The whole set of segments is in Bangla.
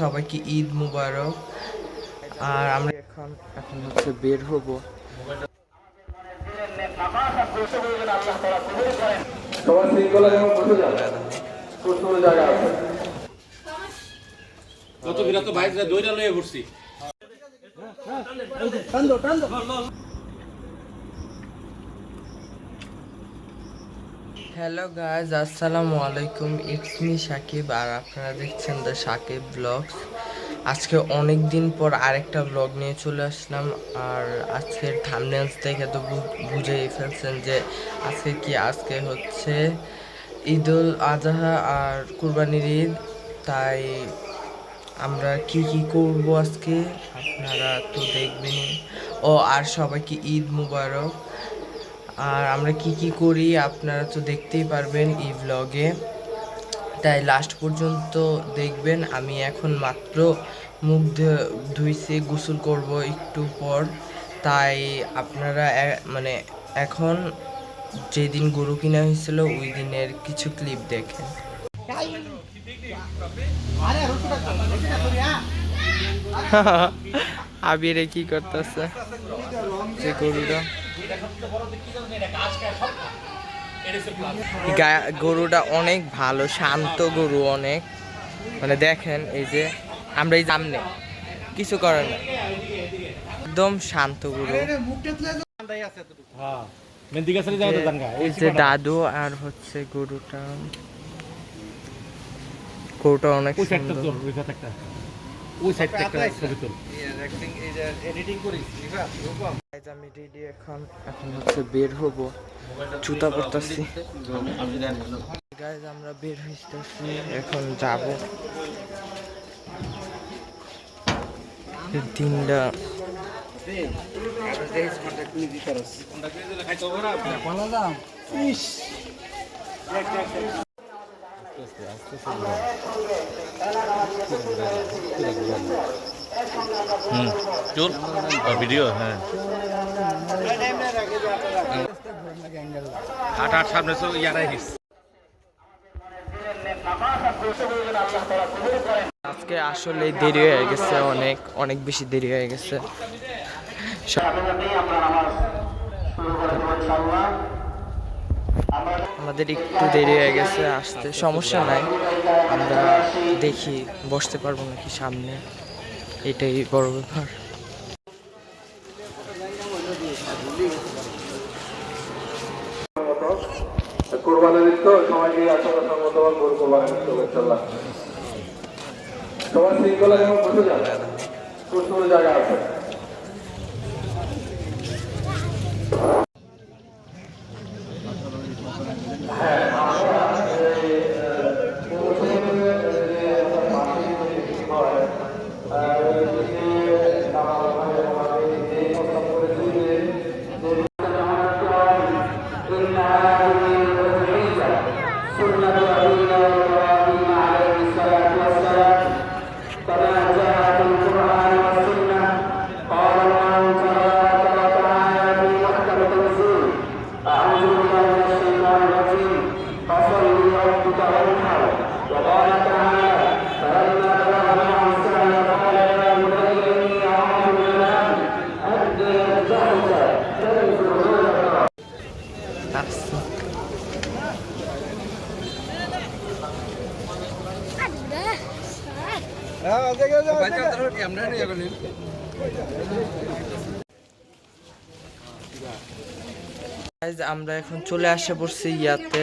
সবাইকে ঈদ মুবারক। আর আমরা এখন এখন হচ্ছে বের হব। যত বিরত বাইরে লয়ে ঘুরছি। হ্যালো গাইজ আসসালামু আলাইকুম ইটস মি সাকিব আর আপনারা দেখছেন দ্য সাকিব ব্লগস আজকে অনেক দিন পর আরেকটা ব্লগ নিয়ে চলে আসলাম। আর আজকের থামনেলস দেখে তো বুঝেই ফেলছেন যে আজকে কি? আজকে হচ্ছে ঈদুল আজহা আর কুরবানির ঈদ। তাই আমরা কি কি করব আজকে? আপনারা তো দেখবেনই। ও, আর সবাইকে ঈদ মুবারক। আর আমরা কি কি করি আপনারা তো দেখতেই পারবেন এই ভ্লগে তাই লাস্ট পর্যন্ত দেখবেন, আমি এখন মাত্র মুখ ধুইছি, গোসল করব একটু পর। তাই আপনারা মানে এখন যেদিন গরু কিনা হয়েছিল, ওই দিনের কিছু ক্লিপ দেখেন। আবিরে কি করতেছে? যে গরুটা। গরুটা অনেক ভালো শান্ত গরু অনেক। মানে দেখেন এই যে আমরা এই সামনে কিছু করে না একদম শান্ত গরু। হ্যাঁ এই যে দাদু আর হচ্ছে গরুটা। গরুটা অনেক সুন্দর। ওই সাইডটা একটা ওই সাইডটা একটা ছবি তোল আমি রেডি এখন। এখন হচ্ছে বের হব। জুতা পরতেছি। গাইজ আমরা বের হইতেছি। এখন যাব। দিনটা হুম। ভিডিও হ্যাঁ। আট আট সামনে সব ইয়ারাই আজকে আসলে দেরি হয়ে গেছে অনেক অনেক বেশি দেরি হয়ে গেছে। সব- আমাদের একটু দেরি হয়ে গেছে, আসতে সমস্যা নাই। আমরা দেখি, বসতে পারব নাকি সামনে। এটাই বড় ব্যাপার। তো সবাইকে সবার শৃঙ্খলা যেমন বসে যাবে জায়গা আছে। আমরা এখন চলে আসে পড়ছি ইয়াতে।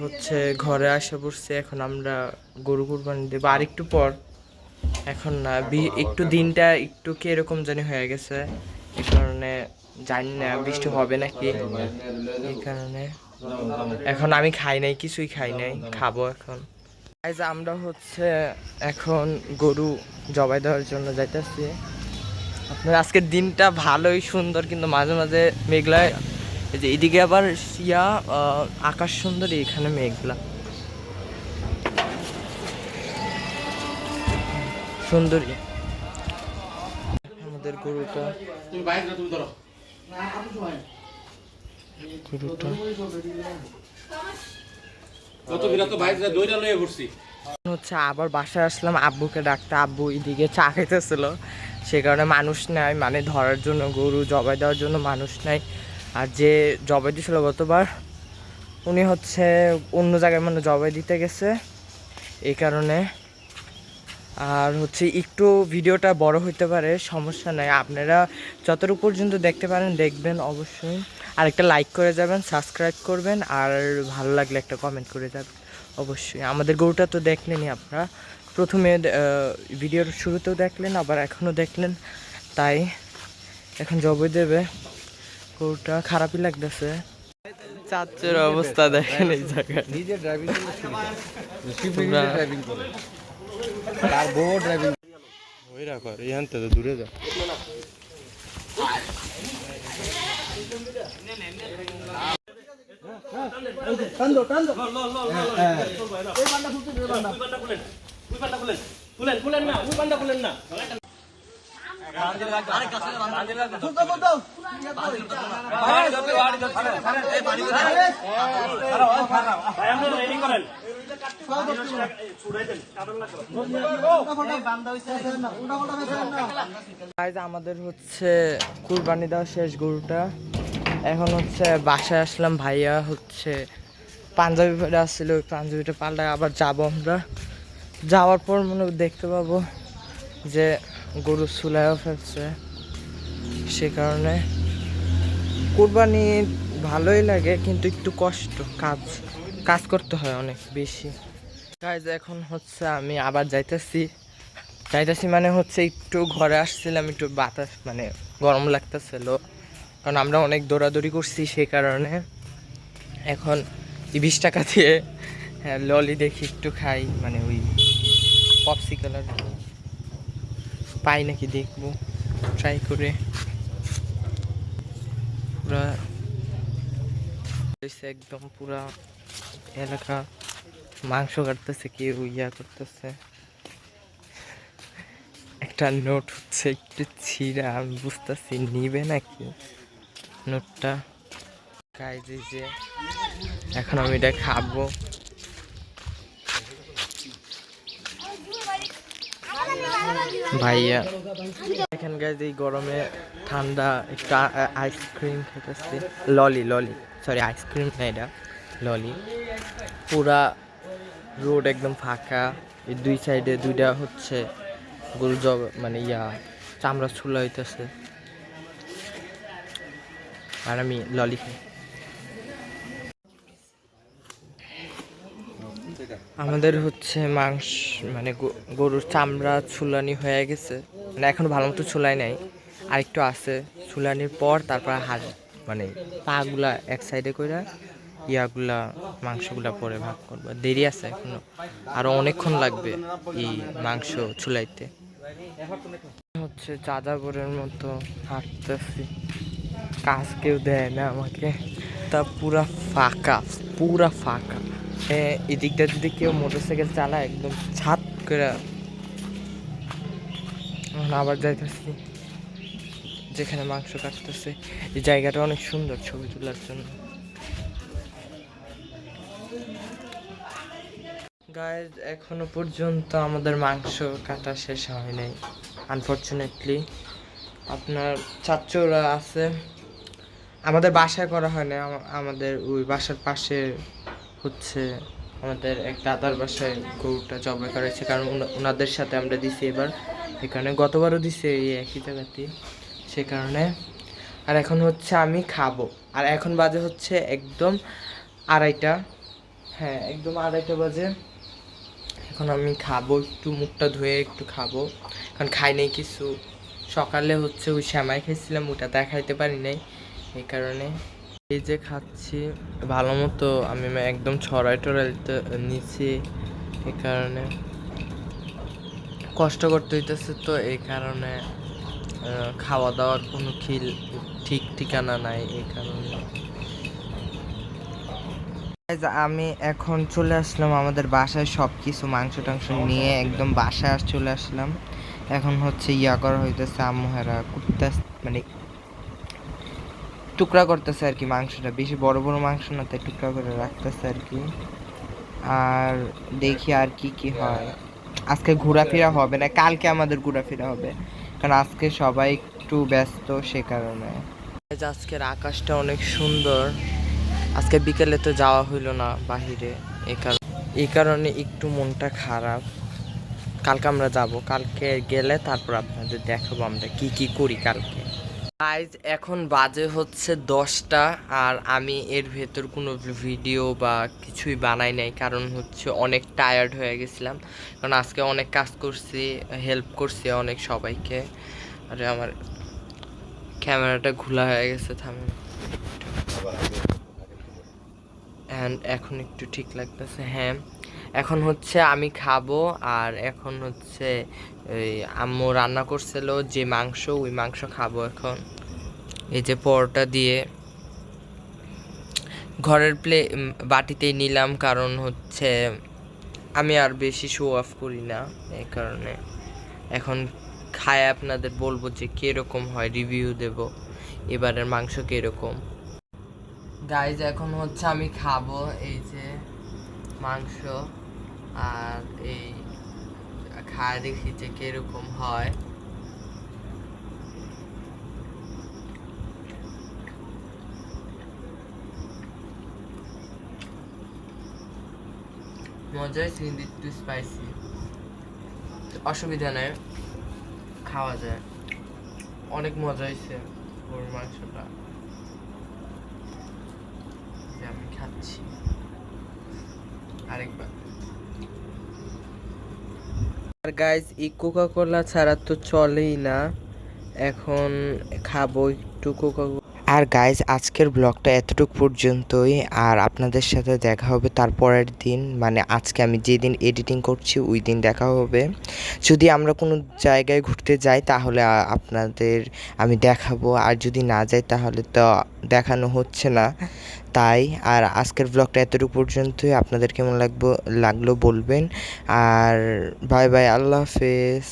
হচ্ছে ঘরে আসে পড়ছি, এখন আমরা গরু কুরবানি দেবো। আর একটু পর। এখন না একটু দিনটা একটু কি এরকম জানি হয়ে গেছে। এই কারণে জানি না, বৃষ্টি হবে নাকি? এই কারণে। এখন আমি খাই নাই, কিছুই খাই নাই। খাব এখন। Guys, আমরা হচ্ছে এখন গরু জবাই দেওয়ার জন্য যাইতেছি। আপনার আজকের দিনটা ভালোই সুন্দর কিন্তু মাঝে মাঝে মেঘলায় এই যে এদিকে আবার ইয়া আকাশ সুন্দর এখানে মেঘলা। সুন্দরী আমাদের গরুটা। তুমি বাইরে তুমি ধরো। গরুটা যত বিরত বাইরে দইটা লয়ে ঘুরছি হচ্ছে আবার বাসায় আসলাম, আব্বুকে ডাকতে, আব্বু এদিকে চা খাইতেছিল। সে কারণে মানুষ নাই মানে ধরার জন্য, গরু জবাই দেওয়ার জন্য মানুষ নাই। আর যে জবাই দিছিল গতবার, উনি হচ্ছে অন্য জায়গায় মানে জবাই দিতে গেছে। এই কারণে আর হচ্ছে একটু ভিডিওটা বড় হইতে পারে সমস্যা নাই। আপনারা যতটুকু পর্যন্ত দেখতে পারেন দেখবেন অবশ্যই। আর একটা লাইক করে যাবেন সাবস্ক্রাইব করবেন আর ভালো লাগলে একটা কমেন্ট করে যাবেন। অবশ্যই। আমাদের গরুটা তো দেখলেনই আপনারা। প্রথমে ভিডিওর শুরুতেও দেখলেন আবার এখনও দেখলেন। তাই এখন জবই দেবে। গরুটা খারাপই লাগতেছে। চাচ্চের অবস্থা দেখেন এই জায়গায় নিজে ড্রাইভিং তার বউ ড্রাইভিং ওই রাখো এখান থেকে দূরে যা গাইজ আমাদের হচ্ছে কুরবানি দেওয়া শেষ গরুটা। এখন হচ্ছে বাসায় আসলাম, ভাইয়া হচ্ছে পাঞ্জাবি আসছিল ওই পাঞ্জাবিটা পাল্টায় আবার যাব আমরা। যাওয়ার পর মনে দেখতে পাবো। যে গরু চুলায়ও ফেলছে, সে কারণে কুরবানি ভালোই লাগে, কিন্তু একটু কষ্ট, কাজ কাজ করতে হয় অনেক বেশি। গাইজ এখন হচ্ছে আমি আবার যাইতেছি। যাইতেছি মানে হচ্ছে একটু ঘরে আসছিলাম, একটু বাতাস মানে গরম লাগতেছিল। কারণ আমরা অনেক দৌড়াদৌড়ি করছি সেই কারণে এখন বিশ টাকা দিয়ে হ্যাঁ ললি দেখি একটু খাই মানে ওই পপসিকাল। পাই নাকি দেখব ট্রাই করে। পুরা একদম পুরা এলাকা, মাংস কাটতেছে, কেউ ইয়া করতেছে। একটা নোট হচ্ছে, একটু ছিঁড়া, আমি বুঝতেছি, নিবে নাকি? নোটটা গাইজে যে, এখন আমি এটা খাব। ভাইয়া। এখান গাইজ এই গরমে ঠান্ডা একটু আইসক্রিম খেতেছি। ললি ললি সরি আইসক্রিম না এটা ললি পুরা রোড একদম ফাঁকা। এই দুই সাইডে দুইটা হচ্ছে গরু মানে ইয়া, চামড়া ছুলা হইতেছে। আর আমি ললি খাই। আমাদের হচ্ছে মাংস মানে গরুর চামড়া ছুলানি হয়ে গেছে। মানে এখন ভালো মতো ছুলাই নাই। আর একটু আছে। ছুলানির পর তারপর হাড় মানে পাগুলা এক সাইডে করে ইয়াগুলা, মাংসগুলা পরে ভাগ করব। দেরি আছে এখনও। আরও অনেকক্ষণ লাগবে এই মাংস ছুলাইতে হচ্ছে যাযাবরের মতো হাঁটতেছি। কাজ কেউ দেয় না আমাকে। তা পুরা ফাঁকা পুরা ফাঁকা। এদিকটা যদি কেউ মোটরসাইকেল চালায়, একদম ছাদ করে। আবার যাইতেছি, যেখানে মাংস কাটতেছে। এই জায়গাটা অনেক সুন্দর ছবি তোলার জন্য। গায়ে এখনও পর্যন্ত আমাদের মাংস কাটা শেষ হয় নাই আনফর্চুনেটলি আপনার চাচ্চরা আছে। আমাদের বাসায় করা হয় না আমাদের ওই বাসার পাশে হচ্ছে আমাদের এক দাদার বাসায় গরুটা জবাই করেছে কারণ ওনাদের সাথে আমরা দিছি এবার। এখানে গতবারও দিছি এই একই জায়গাতে সে কারণে আর এখন হচ্ছে আমি খাব। আর এখন বাজে হচ্ছে একদম আড়াইটা। হ্যাঁ একদম আড়াইটা বাজে। এখন আমি খাব, একটু মুখটা ধুয়ে একটু খাব। কারণ খাই নাই কিছু। সকালে হচ্ছে ওই শ্যামাই খেয়েছিলাম ওটা দেখাইতে পারি নাই। এই কারণে এই যে খাচ্ছি ভালো মতো আমি একদম ছড়াই টড়াইতে নিচ্ছি এই কারণে। কষ্ট করতে হইতেছে তো এই কারণে খাওয়া দাওয়ার কোনো খিল, ঠিক ঠিকানা নাই এই কারণে। আমি এখন চলে আসলাম আমাদের বাসায় সব কিছু মাংস টাংস নিয়ে একদম বাসায় চলে আসলাম। এখন হচ্ছে ইয়া করা হইতেছে আম্মুহারা কুত্তা মানে টুকরা করতেছে আর কি মাংসটা। বেশি বড় বড় মাংস না, তাই টুকরা করে রাখতেছে আর কি। আর দেখি আর কি কি হয়। আজকে ঘোরাফেরা হবে না, কালকে আমাদের ঘোরাফেরা হবে। কারণ আজকে সবাই একটু ব্যস্ত সে কারণে। আজকের আকাশটা অনেক সুন্দর। আজকে বিকেলে তো যাওয়া হইল না বাহিরে এই কারণে এই কারণে একটু মনটা খারাপ। কালকে আমরা যাব, কালকে গেলে তারপর আপনাদের দেখাবো আমরা কি কি করি কালকে। গাইজ এখন বাজে হচ্ছে দশটা আর আমি এর ভেতর কোনো ভিডিও বা কিছুই বানাই নাই কারণ হচ্ছে অনেক টায়ার্ড হয়ে গেছিলাম। কারণ আজকে অনেক কাজ করছি হেল্প করছি অনেক সবাইকে। আর আমার ক্যামেরাটা ঘোলা হয়ে গেছে থামেন অ্যান্ড এখন একটু ঠিক লাগতেছে হ্যাঁ। এখন হচ্ছে আমি খাব আর এখন হচ্ছে এই আম্মু রান্না করছিল যে মাংস, ওই মাংস খাব এখন। এই যে পরোটা দিয়ে ঘরের প্লে বাটিতেই নিলাম কারণ হচ্ছে আমি আর বেশি শো অফ করি না এই কারণে। এখন খায় আপনাদের বলব যে কীরকম হয় রিভিউ দেব, এবারের মাংস কীরকম। গাইজ এখন হচ্ছে আমি খাব এই যে মাংস। আর এই খায় দেখি যে কীরকম হয়? মজা হয়েছে কিন্তু একটু স্পাইসি অসুবিধা নেই, খাওয়া যায়। অনেক মজা হয়েছে গরুর মাংসটা। আমি খাচ্ছি। আরেকবার। আর গাইজ এই কোকা কোলা ছাড়া তো চলেই না। এখন খাব একটু কোকা আর গাইজ আজকের ব্লগটা এতটুকু পর্যন্তই। আর আপনাদের সাথে দেখা হবে তারপরের দিন। মানে আজকে আমি যেদিন এডিটিং করছি, ওই দিন দেখা হবে। যদি আমরা কোনো জায়গায় ঘুরতে যাই, তাহলে আপনাদের আমি দেখাবো। আর যদি না যাই, তাহলে তো দেখানো হচ্ছে না। তাই, আর আজকের ব্লগটা এতটুকু পর্যন্তই। আপনাদের কেমন লাগবো, লাগল বলবেন। আর বাই বাই আল্লাহ হাফেজ।